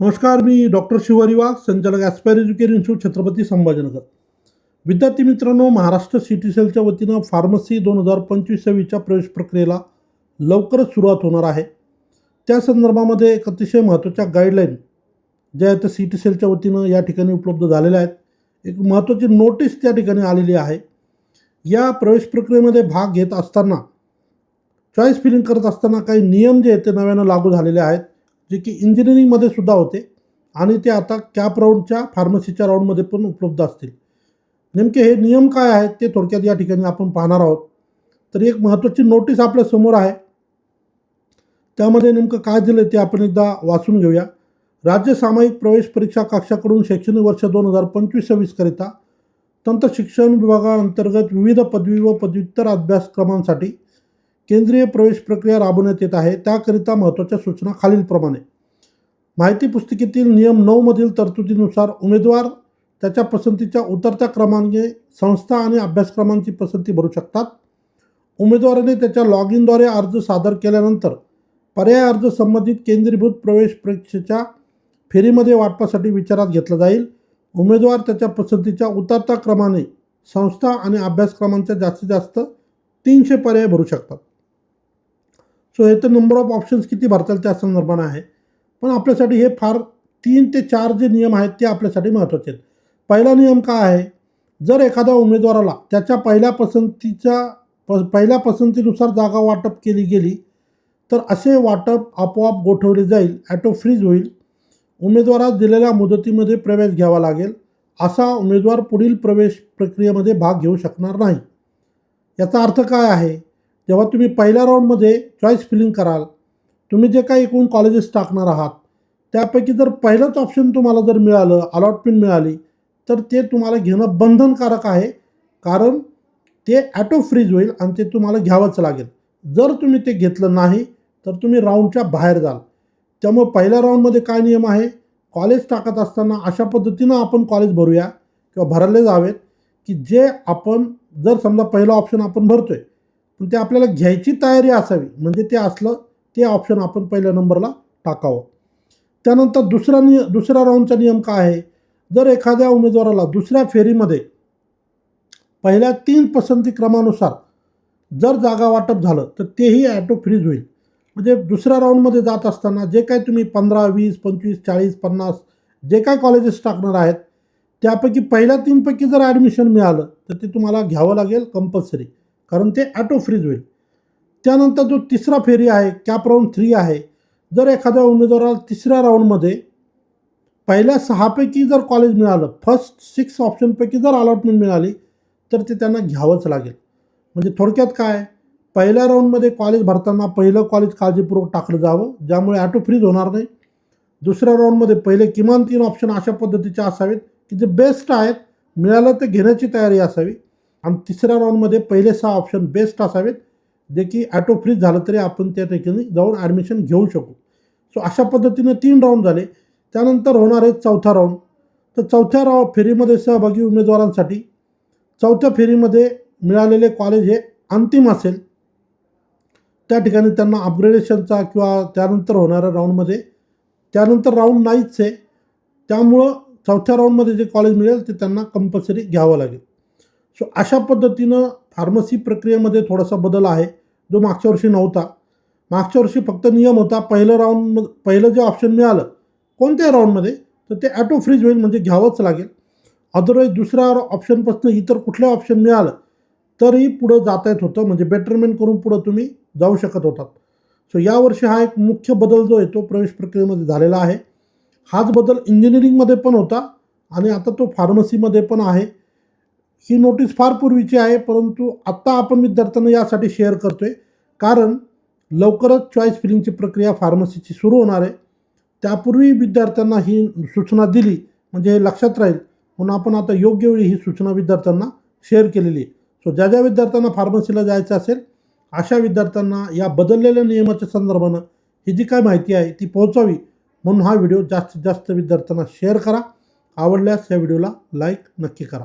नमस्कार मी डॉक्टर शिवारी वाघ संचालक aspire education institute Chhatrapati Sambhajinagar. विद्यार्थी मित्रांनो महाराष्ट्र सिटी सेलच्या वतीनं फार्मसी दोन हजार पंचवीस सव्वीसच्या प्रवेश प्रक्रियेला लवकरच सुरुवात होणार आहे. त्या संदर्भामध्ये एक अतिशय महत्त्वाच्या गाईडलाईन ज्या आहेत सी टी सेलच्या वतीनं या ठिकाणी उपलब्ध झालेल्या आहेत. एक महत्त्वाची नोटीस त्या ठिकाणी आलेली आहे. या प्रवेश प्रक्रियेमध्ये भाग घेत असताना चॉईस फिलिंग करत असताना काही नियम जे आहेत ते नव्यानं लागू झालेले आहेत. जे की इंजिनिअरिंगमध्ये सुद्धा होते. आणि ते आता कॅप राऊंडच्या फार्मसीच्या राऊंडमध्ये पण उपलब्ध असतील. नेमके हे नियम काय आहेत ते थोडक्यात या ठिकाणी आपण पाहणार आहोत. तर एक महत्त्वाची नोटीस आपल्यासमोर आहे. त्यामध्ये नेमकं काय दिलं ते आपण एकदा वाचून घेऊया. राज्य सामायिक प्रवेश परीक्षा कक्षाकडून शैक्षणिक वर्ष दोन हजार पंचवीस सव्वीसकरिता तंत्र शिक्षण विभागाअंतर्गत विविध पदवी व पदव्युत्तर अभ्यासक्रमांसाठी केंद्रीय प्रवेश प्रक्रिया राबवण्यात येत आहे. त्याकरिता महत्त्वाच्या सूचना खालीलप्रमाणे. माहिती पुस्तिकेतील नियम नऊमधील तरतुदीनुसार उमेदवार त्याच्या पसंतीच्या उतरत्या क्रमांके संस्था आणि अभ्यासक्रमांची पसंती भरू शकतात. उमेदवाराने त्याच्या लॉग इनद्वारे अर्ज सादर केल्यानंतर पर्याय अर्ज संबंधित केंद्रीभूत प्रवेश परीक्षेच्या फेरीमध्ये वाटपासाठी विचारात घेतला जाईल. उमेदवार त्याच्या पसंतीच्या उतरत्या क्रमाने संस्था आणि अभ्यासक्रमांच्या जास्तीत जास्त तीनशे पर्याय भरू शकतात. सो हे तर नंबर ऑफ ऑप्शन्स किती भरताल त्या संदर्भानं आहे. पण आपल्यासाठी हे फार तीन ते चार जे नियम आहेत ते आपल्यासाठी महत्त्वाचे आहेत. पहिला नियम काय आहे? जर एखाद्या उमेदवाराला त्याच्या पहिल्या पसंतीच्या प पहिल्या पसंतीनुसार जागा वाटप केली गेली तर असे वाटप आपोआप गोठवले जाईल ॲटो फ्रीज होईल. उमेदवारास दिलेल्या मुदतीमध्ये प्रवेश घ्यावा लागेल. असा उमेदवार पुढील प्रवेश प्रक्रियेमध्ये भाग घेऊ शकणार नाही. याचा अर्थ काय आहे? जेव्हा तुम्ही पहिल्या राऊंडमध्ये चॉईस फिलिंग कराल तुम्ही जे काही एकूण कॉलेजेस टाकणार आहात त्यापैकी जर पहिलंच ऑप्शन तुम्हाला जर मिळालं अलॉटमेंट मिळाली तर ते तुम्हाला घेणं बंधनकारक आहे. कारण ते ॲटो फ्रीज होईल आणि ते तुम्हाला घ्यावंच लागेल. जर तुम्ही ते घेतलं नाही तर तुम्ही राऊंडच्या बाहेर जाल. त्यामुळे पहिल्या राऊंडमध्ये काय नियम आहे? कॉलेज टाकत असताना अशा पद्धतीनं आपण कॉलेज भरूया किंवा भरले जावेत की जे आपण जर समजा पहिलं ऑप्शन आपण भरतो आहे पण ते आपल्याला घ्यायची तयारी असावी. म्हणजे ते असलं ते ऑप्शन आपण पहिल्या नंबरला टाकावं. त्यानंतर दुसरा निय दुसऱ्या राऊंडचा नियम काय आहे? जर एखाद्या उमेदवाराला दुसऱ्या फेरीमध्ये पहिल्या तीन पसंती क्रमानुसार जर जागा वाटप झालं तर तेही ॲटो फ्रीज होईल. म्हणजे दुसऱ्या राऊंडमध्ये जात असताना जे काय तुम्ही पंधरा वीस पंचवीस चाळीस पन्नास जे काय कॉलेजेस टाकणार आहेत त्यापैकी पहिल्या तीनपैकी जर ॲडमिशन मिळालं तर ते तुम्हाला घ्यावं लागेल कंपल्सरी कारण ते ॲटो फ्रीज होईल. त्यानंतर जो तिसरा फेरी आहे कॅप राऊंड थ्री आहे जर एखाद्या उमेदवाराला तिसऱ्या राऊंडमध्ये पहिल्या सहापैकी जर कॉलेज मिळालं फर्स्ट सिक्स ऑप्शनपैकी जर अलॉटमेंट मिळाली तर ते त्यांना घ्यावंच लागेल. म्हणजे थोडक्यात काय? पहिल्या राऊंडमध्ये कॉलेज भरताना पहिलं कॉलेज काळजीपूर्वक टाकलं जावं ज्यामुळे ॲटो फ्रीज होणार नाही. दुसऱ्या राऊंडमध्ये पहिले किमान तीन ऑप्शन अशा पद्धतीचे असावेत की जे बेस्ट आहेत मिळालं ते घेण्याची तयारी असावी. आणि तिसऱ्या राऊंडमध्ये पहिले सहा ऑप्शन बेस्ट असावेत जे की ॲटो फ्रीज झालं तरी आपण त्या ठिकाणी जाऊन ॲडमिशन घेऊ शकू. सो अशा पद्धतीनं तीन राऊंड झाले. त्यानंतर होणार आहे चौथा राऊंड तर चौथ्या राव फेरीमध्ये सहभागी उमेदवारांसाठी चौथ्या फेरीमध्ये मिळालेले कॉलेज हे अंतिम असेल. त्या ठिकाणी त्यांना अपग्रेडेशनचा किंवा त्यानंतर होणाऱ्या राऊंडमध्ये त्यानंतर राऊंड नाहीच आहे. त्यामुळं चौथ्या राऊंडमध्ये जे कॉलेज मिळेल ते त्यांना कंपल्सरी घ्यावं लागेल. सो अशा पद्धतीनं फार्मसी प्रक्रियेमध्ये थोडासा बदल आहे जो मागच्या वर्षी नव्हता. मागच्या वर्षी फक्त नियम होता पहिलं राऊंड पहिलं जे ऑप्शन मिळालं कोणत्याही राऊंडमध्ये तर ते ॲटो फ्रीज होईल म्हणजे घ्यावंच लागेल. अदरवाईज दुसऱ्या ऑप्शनपासून इतर कुठल्या ऑप्शन मिळालं तरी पुढं जाता येत होतं म्हणजे बेटरमेंट करून पुढं तुम्ही जाऊ शकत होतात. सो यावर्षी हा एक मुख्य बदल जो आहे तो प्रवेश प्रक्रियेमध्ये झालेला आहे. हाच बदल इंजिनिअरिंगमध्ये पण होता आणि आता तो फार्मसीमध्ये पण आहे. ही नोटीस फार पूर्वीची आहे परंतु आत्ता आपण विद्यार्थ्यांना यासाठी शेअर करतो आहे कारण लवकरच चॉईस फिलिंगची प्रक्रिया फार्मसीची सुरू होणार आहे. त्यापूर्वी विद्यार्थ्यांना ही सूचना दिली म्हणजे हे लक्षात राहील. म्हणून आपण आता योग्य वेळी ही सूचना विद्यार्थ्यांना शेअर केलेली आहे. सो ज्या ज्या विद्यार्थ्यांना फार्मसीला जायचं असेल अशा विद्यार्थ्यांना या बदललेल्या नियमाच्या संदर्भानं ही जी काय माहिती आहे ती पोहोचावी. म्हणून हा व्हिडिओ जास्तीत जास्त विद्यार्थ्यांना शेअर करा. आवडल्यास या व्हिडिओला लाईक नक्की करा.